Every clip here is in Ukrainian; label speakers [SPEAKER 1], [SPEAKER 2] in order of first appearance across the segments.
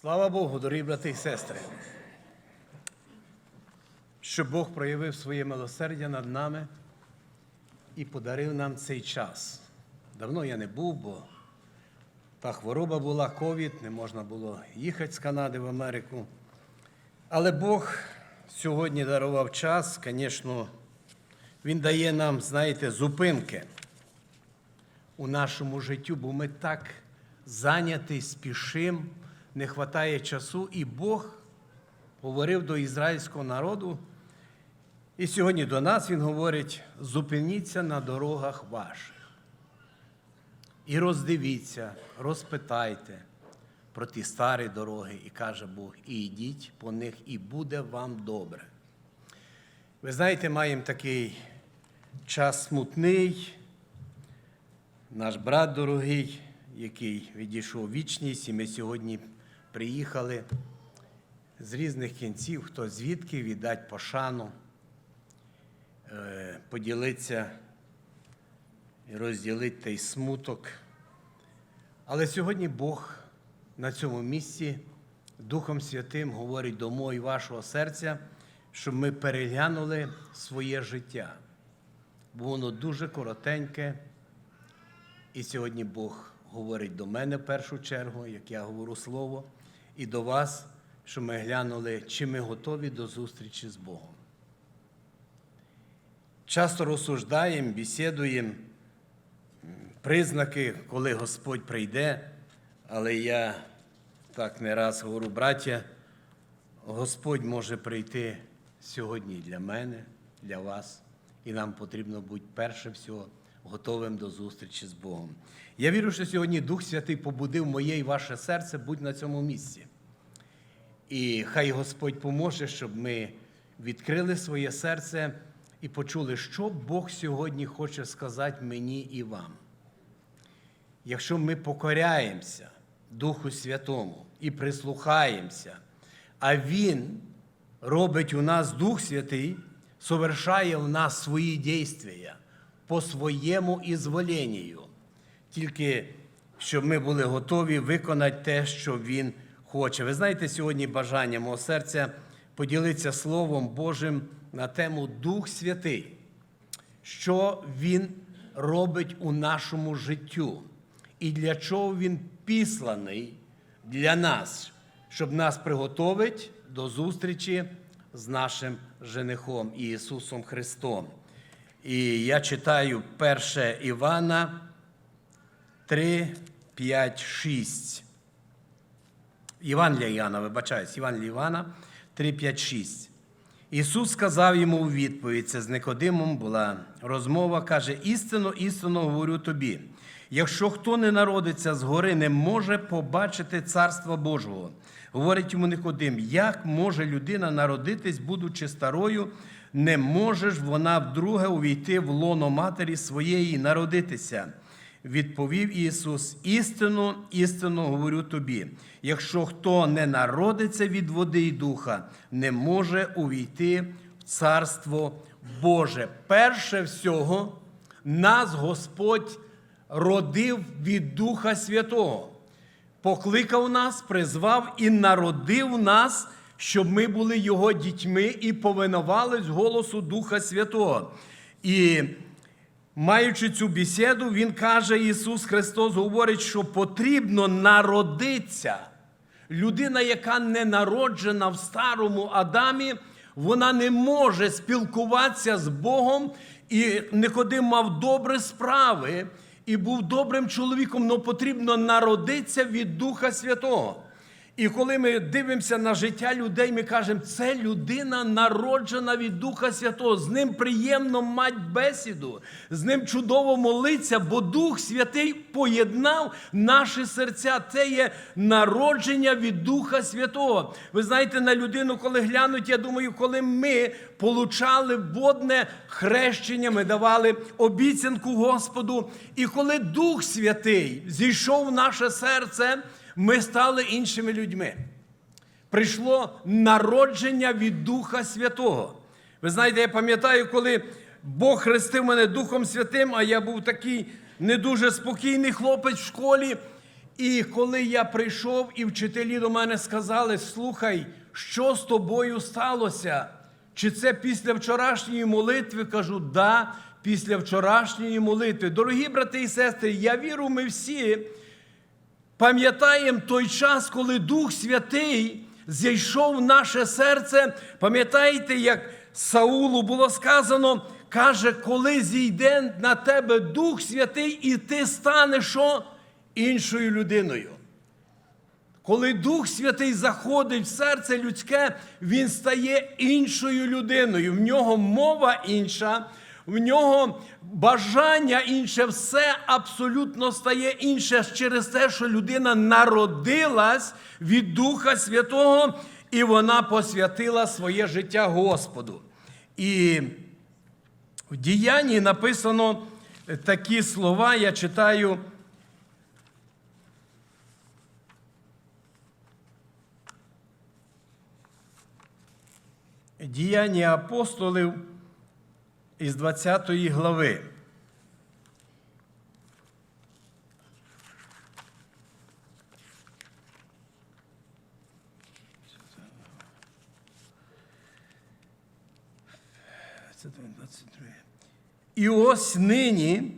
[SPEAKER 1] Слава Богу, дорогі брати і сестри, що Бог проявив своє милосердя над нами і подарив нам цей час. Давно я не був, бо та хвороба була ковід, не можна було їхати з Канади в Америку. Але Бог сьогодні дарував час, звісно, Він дає нам, знаєте, зупинки у нашому життю, бо ми так зайняті, спішимо, не вистачає часу, і Бог говорив до ізраїльського народу. І сьогодні до нас Він говорить: зупиніться на дорогах ваших. І роздивіться, розпитайте про ті старі дороги, і каже Бог, і йдіть по них, і буде вам добре. Ви знаєте, маємо такий час смутний, наш брат дорогий, який відійшов вічність, і ми сьогодні приїхали з різних кінців, хто звідки віддать пошану, е, поділитися і розділити той смуток. Але сьогодні Бог на цьому місці Духом Святим говорить до мого і вашого серця, щоб ми переглянули своє життя, бо воно дуже коротеньке. І сьогодні Бог говорить до мене в першу чергу, як я говорю слово, і до вас, щоб ми глянули, чи ми готові до зустрічі з Богом. Часто розсуждаємо, бесідуємо признаки, коли Господь прийде, але я так не раз говорю, браття, Господь може прийти сьогодні для мене, для вас, і нам потрібно бути перше всього готовим до зустрічі з Богом. Я вірю, що сьогодні Дух Святий побудив моє і ваше серце будь на цьому місці. І хай Господь поможе, щоб ми відкрили своє серце і почули, що Бог сьогодні хоче сказати мені і вам. Якщо ми покоряємося Духу Святому і прислухаємося, а Він робить у нас Дух Святий, совершає в нас свої дійства по своєму ізволенню, тільки щоб ми були готові виконати те, що Він хоче. Ви знаєте, сьогодні бажання мого серця поділитися Словом Божим на тему Дух Святий, що Він робить у нашому життю і для чого Він післаний для нас, щоб нас приготовити до зустрічі з нашим женихом Ісусом Христом. І я читаю 1 Івана 3, 5, 6. Іван для Іоанна, вибачаюсь, Іван Івана 3, 5, 6. Ісус сказав йому у відповідь, це з Никодимом була розмова, каже: істинно, істинно говорю тобі. Якщо хто не народиться згори, не може побачити Царства Божого. Говорить йому Никодим, як може людина народитись, будучи старою, не може ж вона вдруге увійти в лоно матері своєї народитися. Відповів Ісус: істину, істину говорю тобі. Якщо хто не народиться від води і духа, не може увійти в Царство Боже. Перше всього, нас Господь родив від Духа Святого, покликав нас, призвав і народив нас, щоб ми були Його дітьми і повинувались голосу Духа Святого. І Маючи цю бесіду, він каже, Ісус Христос говорить, що потрібно народитися. Людина, яка не народжена в старому Адамі, вона не може спілкуватися з Богом. І Никодим мав добрі справи і був добрим чоловіком, але потрібно народитися від Духа Святого. І коли ми дивимося на життя людей, ми кажемо, це людина народжена від Духа Святого. З ним приємно мати бесіду, з ним чудово молитися, бо Дух Святий поєднав наші серця. Це є народження від Духа Святого. Ви знаєте, на людину, коли глянуть, я думаю, коли ми получали водне хрещення, ми давали обіцянку Господу. І коли Дух Святий зійшов в наше серце ми стали іншими людьми. Прийшло народження від Духа Святого. Ви знаєте, я пам'ятаю, коли Бог хрестив мене Духом Святим, а я був такий не дуже спокійний хлопець в школі. І коли я прийшов, і вчителі до мене сказали: слухай, що з тобою сталося? Чи це після вчорашньої молитви? Кажу, да, після вчорашньої молитви. Дорогі брати і сестри, я вірю, ми всі пам'ятаємо той час, коли Дух Святий зійшов в наше серце. Пам'ятаєте, як Саулу було сказано, каже, коли зійде на тебе Дух Святий, і ти станеш що? іншою людиною. Коли Дух Святий заходить в серце людське, він стає іншою людиною. В нього мова інша, в нього бажання інше, все абсолютно стає інше через те, що людина народилась від Духа Святого, і вона посвятила своє життя Господу. І в діянні написано такі слова, я читаю. Діяння апостолів із 20 глави. І ось нині,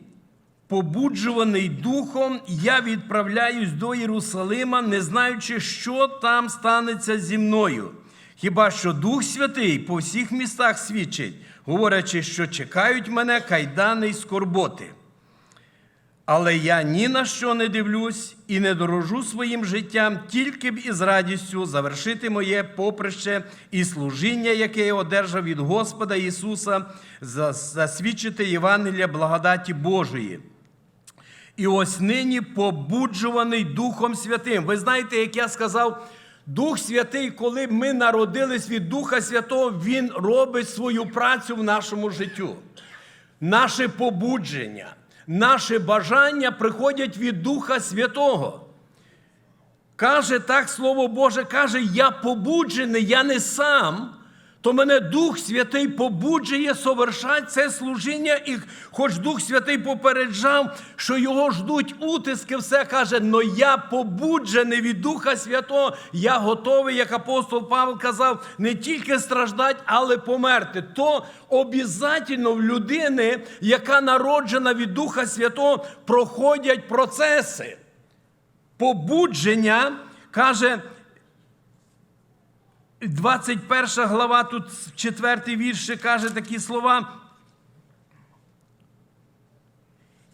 [SPEAKER 1] побуджуваний духом, я відправляюсь до Єрусалима, не знаючи, що там станеться зі мною. Хіба що Дух Святий по всіх містах свідчить, говорячи, що чекають мене кайдани й скорботи. Але я ні на що не дивлюсь і не дорожу своїм життям, тільки б із радістю завершити моє поприще і служіння, яке я одержав від Господа Ісуса, засвідчити Євангелія благодаті Божої. І ось нині побуджуваний Духом Святим. Ви знаєте, як я сказав, Дух Святий, коли ми народились від Духа Святого, Він робить свою працю в нашому життю. Наше побудження, наше бажання приходять від Духа Святого. Каже так Слово Боже, каже, я побуджений, я не сам, то мене Дух Святий побуджує совершати це служіння, і хоч Дух Святий попереджав, що його ждуть утиски, все каже, но я побуджений від Духа Святого, я готовий, як апостол Павел казав, не тільки страждати, але померти. То обов'язково в людини, яка народжена від Духа Святого, проходять процеси. Побудження каже. 21 глава, тут четвертий вірш каже такі слова.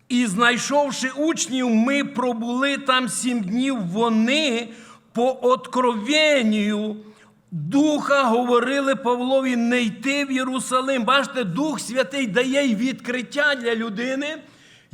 [SPEAKER 1] І знайшовши учнів, ми пробули там сім днів. Вони по откровенню Духа говорили Павлові не йти в Єрусалим. Бачите, Дух Святий дає й відкриття для людини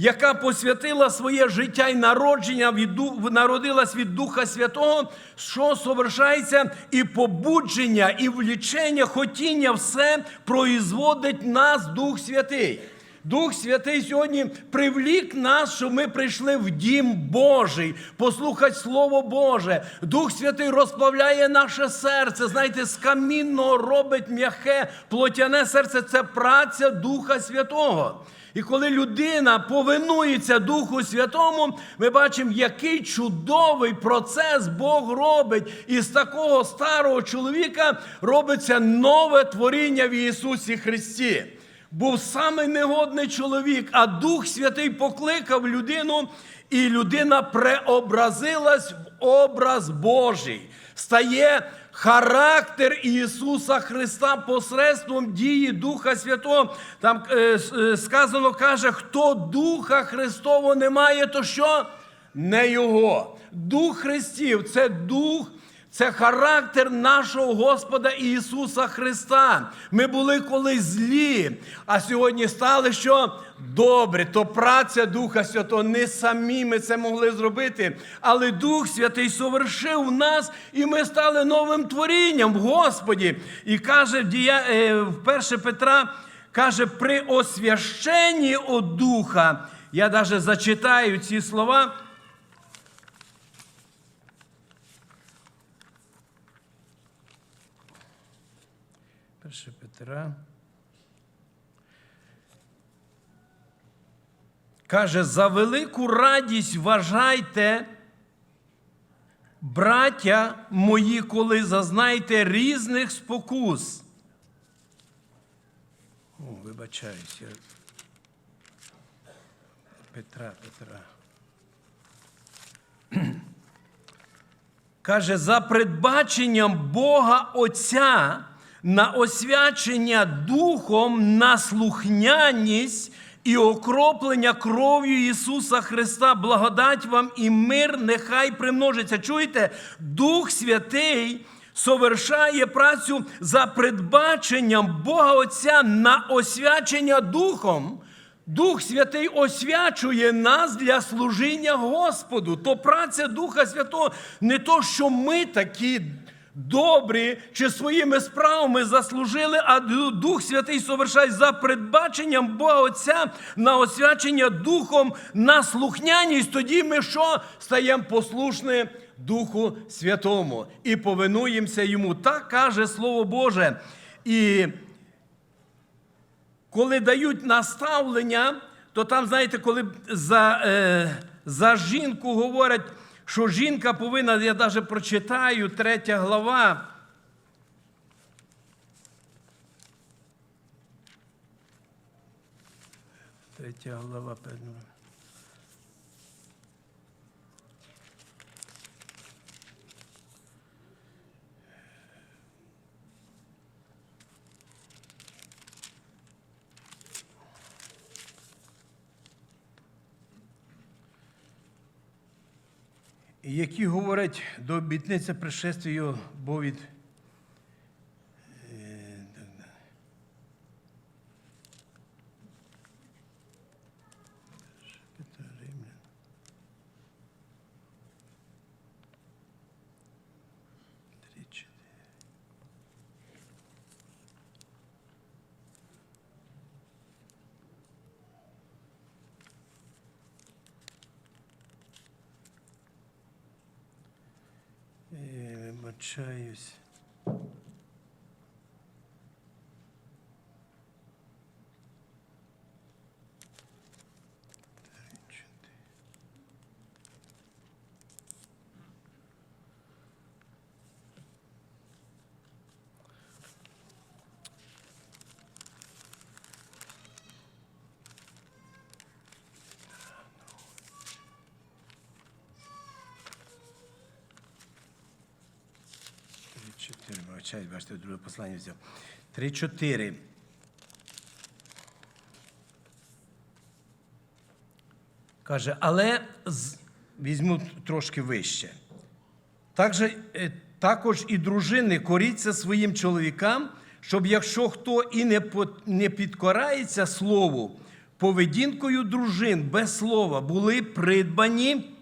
[SPEAKER 1] яка посвятила своє життя і народження, від, народилась від Духа Святого, що совершається і побудження, і влічення, хотіння, все производить нас Дух Святий. Дух Святий сьогодні привлік нас, щоб ми прийшли в дім Божий, послухати Слово Боже. Дух Святий розплавляє наше серце. Знаєте, з камінного робить м'яке, плотяне серце це праця Духа Святого. І коли людина повинується Духу Святому, ми бачимо, який чудовий процес Бог робить. І з такого старого чоловіка робиться нове творіння в Ісусі Христі. Був самий негодний чоловік, а Дух Святий покликав людину, і людина преобразилась в образ Божий. Стає характер Ісуса Христа посредством дії Духа Святого. Там е, е, сказано, каже, хто Духа Христового не має, то що? Не Його. Дух Христів це Дух. Це характер нашого Господа Ісуса Христа. Ми були колись злі, а сьогодні стали що добре. То праця Духа Святого. Не самі ми це могли зробити, але Дух Святий совершив нас, і ми стали новим творінням в Господі. І каже в 1 Петра, каже, при освященні от Духа. Я навіть зачитаю ці слова. 1 Петра. Каже, за велику радість вважайте, браття мої, коли зазнаєте різних спокус. О, вибачаюся. Петра, Петра. Каже, за передбаченням Бога Отця на освячення Духом, на слухняність і окроплення кров'ю Ісуса Христа, благодать вам і мир нехай примножиться. Чуєте, Дух Святий совершає працю за передбаченням Бога Отця на освячення Духом. Дух Святий освячує нас для служіння Господу. То праця Духа Святого не то, що ми такі добрі чи своїми справами заслужили, а Дух Святий совершає за передбаченням Бога Отця на освячення Духом, на слухняність. Тоді ми що? Стаємо послушні Духу Святому і повинуємося йому. Так каже Слово Боже. І коли дають наставлення, то там, знаєте, коли за, е, за жінку говорять, що жінка повинна, я навіть прочитаю, третя глава. Третя глава, певно. Які говорять до обітниці пришествия його, бо від. е, Три, чотири. Е, Вибачаюсь. Вибачаюсь, бачите, друге послання взяв. Три, чотири. Каже, але візьму трошки вище. Також, е, також і дружини коріться своїм чоловікам, щоб якщо хто і не, не підкорається слову, поведінкою дружин без слова були придбані,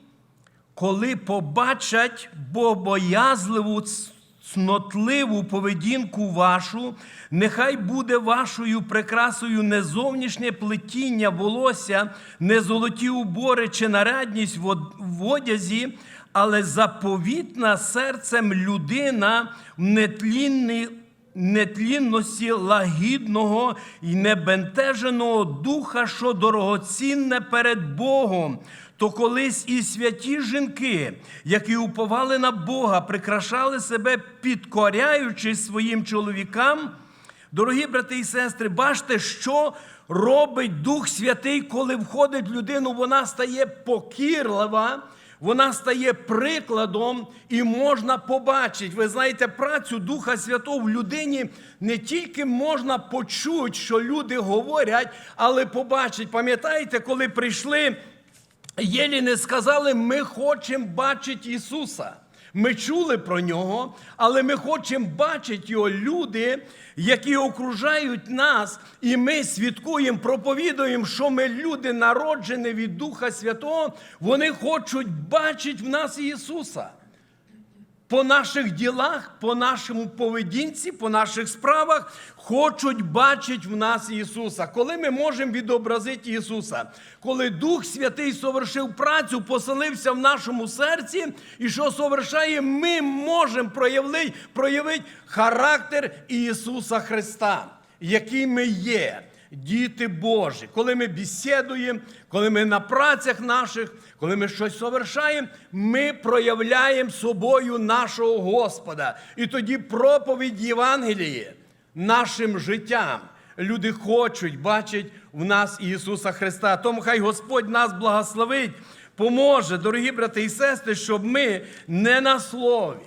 [SPEAKER 1] коли побачать богобоязливу, ц- цнотливу поведінку вашу, нехай буде вашою прикрасою не зовнішнє плетіння волосся, не золоті убори чи нарядність в в одязі, але заповітна серцем людина в нетлінний нетлінності лагідного і небентеженого духа, що дорогоцінне перед Богом. То колись і святі жінки, які уповали на Бога, прикрашали себе, підкоряючись своїм чоловікам. Дорогі брати і сестри, бачите, що робить Дух Святий, коли входить в людину, вона стає покірлива. Вона стає прикладом і можна побачити. Ви знаєте, працю Духа Святого в людині не тільки можна почути, що люди говорять, але побачить. Пам'ятаєте, коли прийшли, єлі не сказали, ми хочемо бачити Ісуса. Ми чули про нього, але ми хочемо бачити його люди, які окружають нас, і ми свідкуємо, проповідуємо, що ми люди, народжені від Духа Святого, вони хочуть бачити в нас Ісуса. По наших ділах, по нашому поведінці, по наших справах хочуть бачити в нас Ісуса. Коли ми можемо відобразити Ісуса, коли Дух Святий совершив працю, поселився в нашому серці, і що совершає, ми можемо проявити, проявити характер Ісуса Христа, який ми є. Діти Божі. Коли ми бесідуємо, коли ми на працях наших, коли ми щось совершаємо, ми проявляємо собою нашого Господа. І тоді проповідь Євангелії нашим життям. Люди хочуть бачать в нас Ісуса Христа. Тому хай Господь нас благословить, поможе, дорогі брати і сестри, щоб ми не на слові,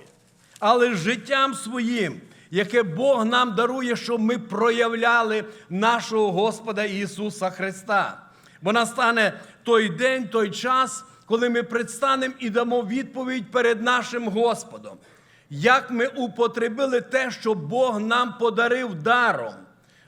[SPEAKER 1] але життям своїм, яке Бог нам дарує, щоб ми проявляли нашого Господа Ісуса Христа. Бо настане той день, той час, коли ми предстанемо і дамо відповідь перед нашим Господом. Як ми употребили те, що Бог нам подарив даром,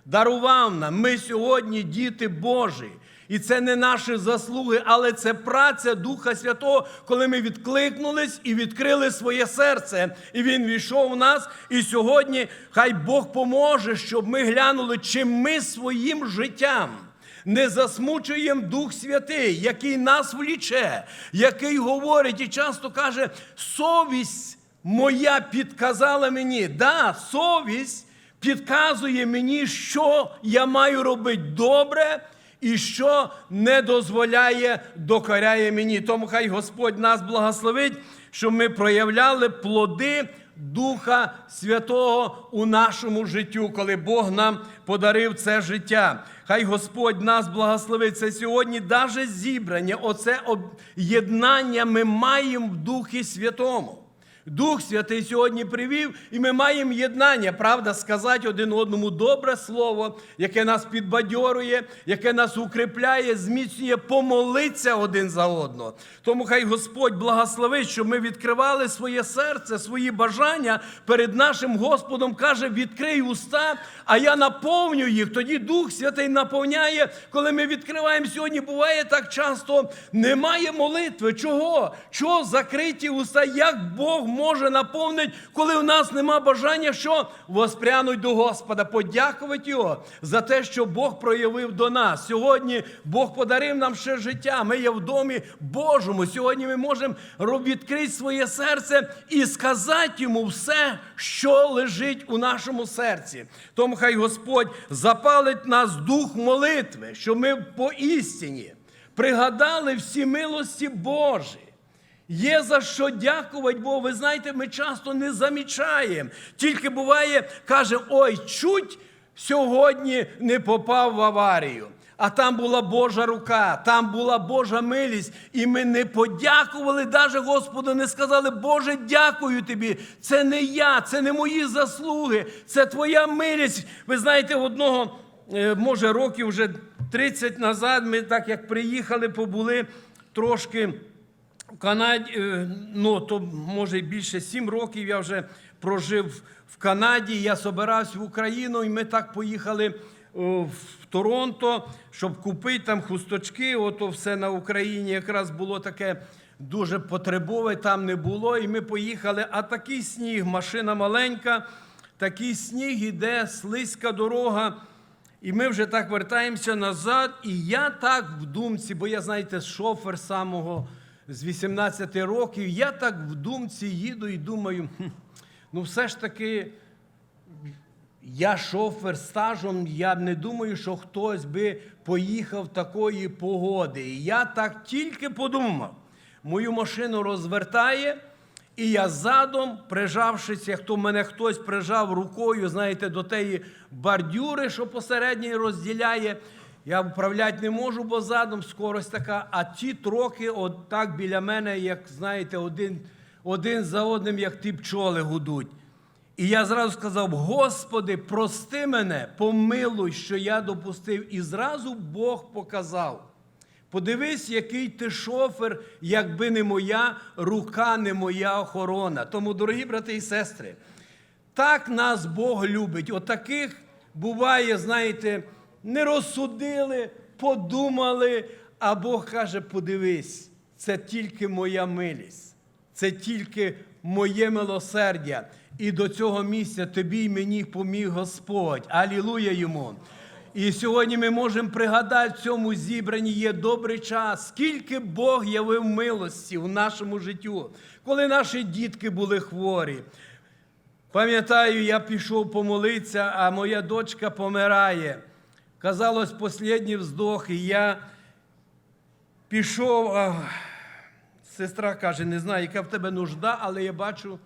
[SPEAKER 1] дарував нам. Ми сьогодні діти Божі. І це не наші заслуги, але це праця Духа Святого, коли ми відкликнулись і відкрили своє серце. І Він війшов в нас. І сьогодні хай Бог поможе, щоб ми глянули, чи ми своїм життям не засмучуємо Дух Святий, який нас вліче, який говорить і часто каже: совість моя підказала мені. Да, совість підказує мені, що я маю робити добре. І що не дозволяє, докоряє мені. Тому хай Господь нас благословить, щоб ми проявляли плоди Духа Святого у нашому життю, коли Бог нам подарив це життя. Хай Господь нас благословить. Це сьогодні навіть зібрання, оце єднання ми маємо в Духі Святому. Дух Святий сьогодні привів, і ми маємо єднання, правда, сказати один одному добре слово, яке нас підбадьорує, яке нас укріпляє, зміцнює, помолиться один за одного. Тому хай Господь благословить, щоб ми відкривали своє серце, свої бажання перед нашим Господом. Каже, відкрий уста, а я наповню їх. Тоді Дух Святий наповняє, коли ми відкриваємо сьогодні. Буває так часто, немає молитви. Чого? Чого закриті уста? Як Бог може наповнити, коли в нас нема бажання, що воспрянуть до Господа, подякувати Його за те, що Бог проявив до нас. Сьогодні Бог подарив нам ще життя. Ми є в домі Божому. Сьогодні ми можемо відкрити своє серце і сказати йому все, що лежить у нашому серці. Тому хай Господь запалить нас дух молитви, що ми по істині пригадали всі милості Божі. Є за що дякувати Богу. Ви знаєте, ми часто не замічаємо. Тільки буває, каже, ой, чуть сьогодні не попав в аварію. А там була Божа рука, там була Божа милість, і ми не подякували, навіть Господу не сказали, Боже, дякую тобі. Це не я, це не мої заслуги, це Твоя милість. Ви знаєте, одного, е, може, років вже 30 назад, ми так як приїхали, побули трошки. В Канаді, е, ну то може більше сім років я вже прожив в Канаді. Я собирався в Україну, і ми так поїхали в Торонто, щоб купити там хусточки. Ото все на Україні якраз було таке дуже потребове, там не було. І ми поїхали. А такий сніг, машина маленька, такий сніг іде, слизька дорога. І ми вже так вертаємося назад. І я так в думці, бо я, знаєте, шофер самого з 18 років, я так в думці їду і думаю, ну все ж таки, я шофер стажем, я не думаю, що хтось би поїхав такої погоди. І я так тільки подумав, мою машину розвертає. І я задом, прижавшись, як то мене хтось прижав рукою, знаєте, до тієї бордюри, що посередній розділяє. Я управляти не можу, бо задом скорость така, а ті троки от так біля мене, як знаєте, один, один за одним, як ті пчоли гудуть. І я зразу сказав: Господи, прости мене, помилуй, що я допустив. І зразу Бог показав. Подивись, який ти шофер, якби не моя рука, не моя охорона. Тому, дорогі брати і сестри, так нас Бог любить. Отаких буває, знаєте, не розсудили, подумали, а Бог каже: подивись, це тільки моя милість, це тільки моє милосердя. І до цього місця тобі й мені поміг Господь. Алілуя йому. І сьогодні ми можемо пригадати в цьому зібранні є добрий час, скільки Бог явив милості в нашому життю, коли наші дітки були хворі. Пам'ятаю, я пішов помолитися, а моя дочка помирає. Казалось, останній вздох, і я пішов. А... Сестра каже, не знаю, яка в тебе нужда, але я бачу,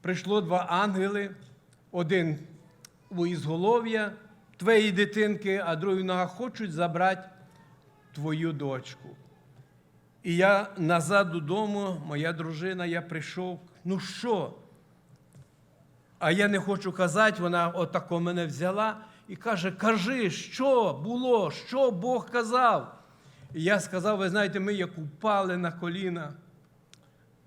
[SPEAKER 1] прийшло два ангели, один у ізголов'я твоєї дитинки, а другий в ногах хочуть забрати твою дочку. І я назад додому, моя дружина, я прийшов. Ну що? А я не хочу казати, вона отако мене взяла і каже: Кажи, що було, що Бог казав. І я сказав, ви знаєте, ми як упали на коліна.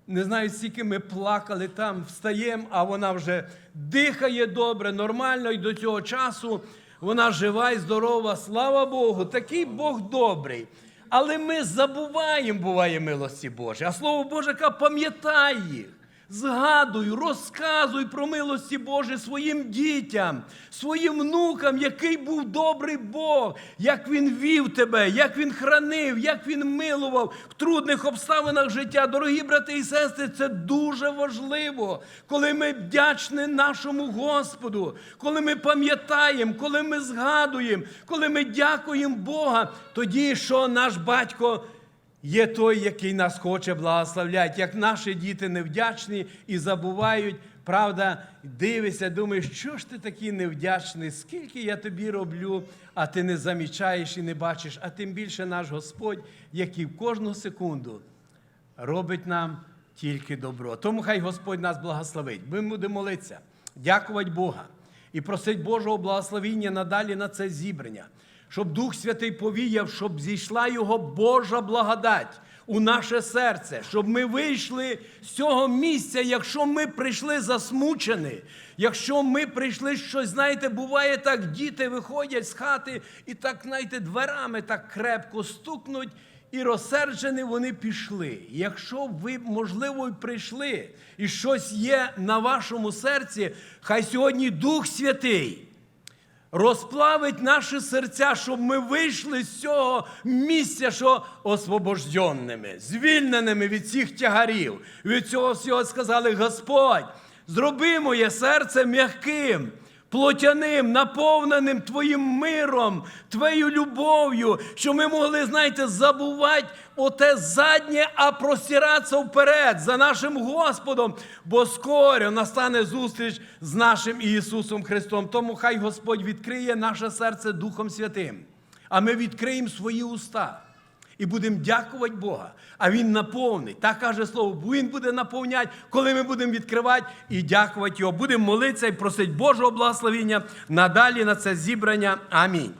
[SPEAKER 1] Не знаю, скільки ми плакали там, встаємо, а вона вже дихає добре, нормально, і до цього часу вона жива і здорова. Слава Богу, такий Бог добрий. Але ми забуваємо, буває милості Божі. А слово Боже, каже, пам'ятай їх. Згадуй, розказуй про милості Божі своїм дітям, своїм внукам, який був добрий Бог, як Він вів тебе, як Він хранив, як Він милував в трудних обставинах життя. Дорогі брати і сестри, це дуже важливо, коли ми вдячні нашому Господу, коли ми пам'ятаємо, коли ми згадуємо, коли ми дякуємо Бога, тоді що наш батько є той, який нас хоче благословляти. Як наші діти невдячні і забувають, правда, дивишся, думаєш, що ж ти такий невдячний, скільки я тобі роблю, а ти не замічаєш і не бачиш, а тим більше наш Господь, який в кожну секунду робить нам тільки добро. Тому хай Господь нас благословить. Ми будемо молитися, дякувати Бога і просить Божого благословіння надалі на це зібрання, щоб Дух Святий повіяв, щоб зійшла Його Божа благодать у наше серце, щоб ми вийшли з цього місця, якщо ми прийшли засмучені, якщо ми прийшли щось, знаєте, буває так, діти виходять з хати і так, знаєте, дверами так крепко стукнуть. І розсерджені вони пішли. Якщо ви, можливо, й прийшли, і щось є на вашому серці, хай сьогодні Дух Святий розплавить наші серця, щоб ми вийшли з цього місця, що освобожденними, звільненими від всіх тягарів. Від цього всього сказали: Господь, зроби моє серце м'яким. Плотяним, наповненим Твоїм миром, Твоєю любов'ю, що ми могли, знаєте, забувати оте заднє, а простиратися вперед за нашим Господом, бо скоро настане зустріч з нашим Ісусом Христом. Тому хай Господь відкриє наше серце Духом Святим, а ми відкриємо свої уста. І будемо дякувати Бога. А Він наповнить. Так каже слово, Він буде наповняти, коли ми будемо відкривати і дякувати Його. Будемо молитися і просити Божого благословення надалі на це зібрання. Амінь.